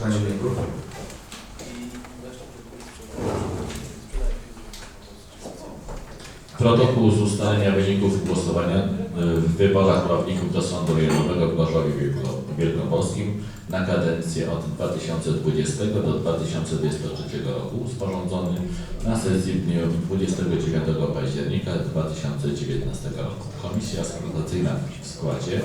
czytanie wyników. Protokół z ustalenia wyników głosowania y, w wyborach prawników do Sądu Rejonowego w Gorzowie Wielko- Wielkopolskim na kadencję od 2020 do 2023 roku sporządzony na sesji w dniu 29 października 2019 roku. Komisja skrutacyjna w składzie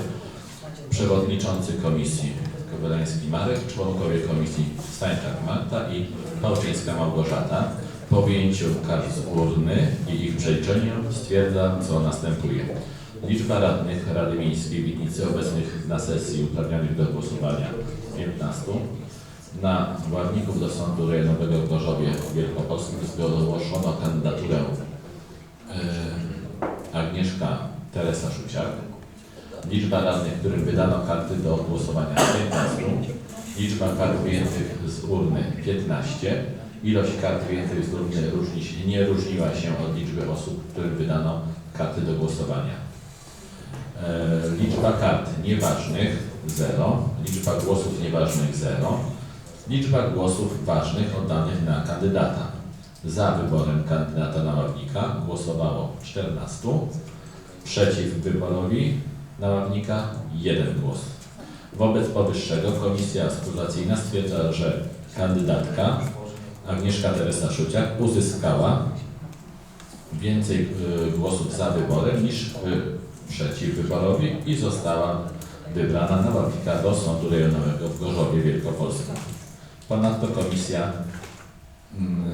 przewodniczący komisji Kowalański Marek, członkowie komisji Stańczak Marta i Pałczyńska Małgorzata po wyjęciu kart z urny i ich przeliczeniu stwierdza, co następuje. Liczba radnych Rady Miejskiej Witnicy obecnych na sesji uprawnionych do głosowania 15. Na ławników do Sądu Rejonowego w Gorzowie Wielkopolskim zgłoszono kandydaturę e, Agnieszka Teresa Szuciak. Liczba radnych, którym wydano karty do głosowania 15. Liczba kart wyjętych z urny 15. Ilość kart wyjętych z urny różni się, nie różniła się od liczby osób, którym wydano karty do głosowania. E, liczba kart nieważnych 0. Liczba głosów nieważnych 0. Liczba głosów ważnych oddanych na kandydata. Za wyborem kandydata na ławnika głosowało 14. Przeciw wyborowi na ławnika jeden głos. Wobec powyższego Komisja Skrutacyjna stwierdza, że kandydatka Agnieszka Teresa Szuciak uzyskała więcej y, głosów za wyborem niż y, przeciw wyborowi i została wybrana na ławnika do Sądu Rejonowego w Gorzowie Wielkopolskim. Ponadto Komisja mm,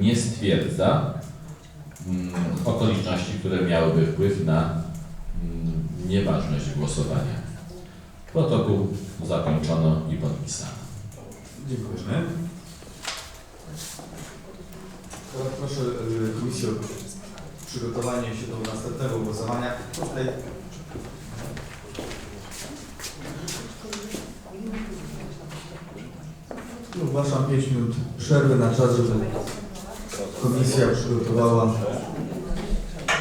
nie stwierdza mm, okoliczności, które miałyby wpływ na mm, nieważność głosowania. Protokół zakończono i podpisano. Dziękujemy. Teraz proszę y, Komisję o przygotowanie się do następnego głosowania. Tutaj Ogłaszam 5 minut przerwy na czas, żeby komisja przygotowała